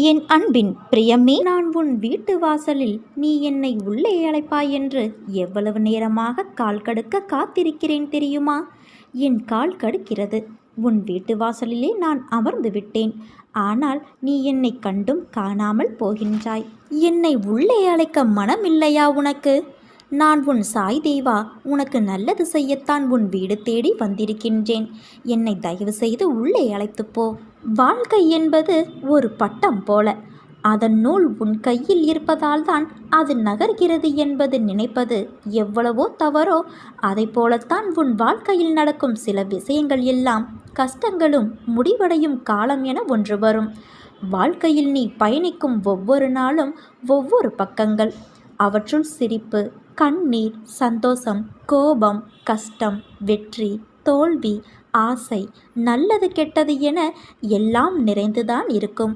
என் அன்பின் பிரியமே நான் உன் வீட்டு வாசலில் நீ என்னை உள்ளே அழைப்பாய் என்று எவ்வளவு நேரமாக கால் கடுக்க காத்திருக்கிறேன் தெரியுமா? என் கால் கடுக்கிறது. உன் வீட்டு வாசலிலே நான் அமர்ந்து விட்டேன். ஆனால் நீ என்னை கண்டும் காணாமல் போகின்றாய். என்னை உள்ளே அழைக்க மனமில்லையா உனக்கு? நான் உன் சாய் தேவா உனக்கு நல்லது செய்யத்தான் உன் வீடு தேடி வந்திருக்கின்றேன். என்னை தயவு செய்து உள்ளே அழைத்துப் போ. வாழ்க்கை என்பது ஒரு பட்டம் போல. அதன் நூல் உன் கையில் இருப்பதால் தான் அது நகர்கிறது என்பது நினைப்பது எவ்வளவோ தவறோ அதை போலத்தான் உன் வாழ்க்கையில் நடக்கும் சில விஷயங்கள் எல்லாம் கஷ்டங்களும் முடிவடையும் காலம் என ஒன்று வரும். வாழ்க்கையில் நீ பயணிக்கும் ஒவ்வொரு நாளும் ஒவ்வொரு பக்கங்கள். அவற்றுள் சிரிப்பு கண்ணீர் சந்தோஷம் கோபம் கஷ்டம் வெற்றி தோல்வி ஆசை நல்லது கெட்டது என எல்லாம் நிறைந்துதான் இருக்கும்.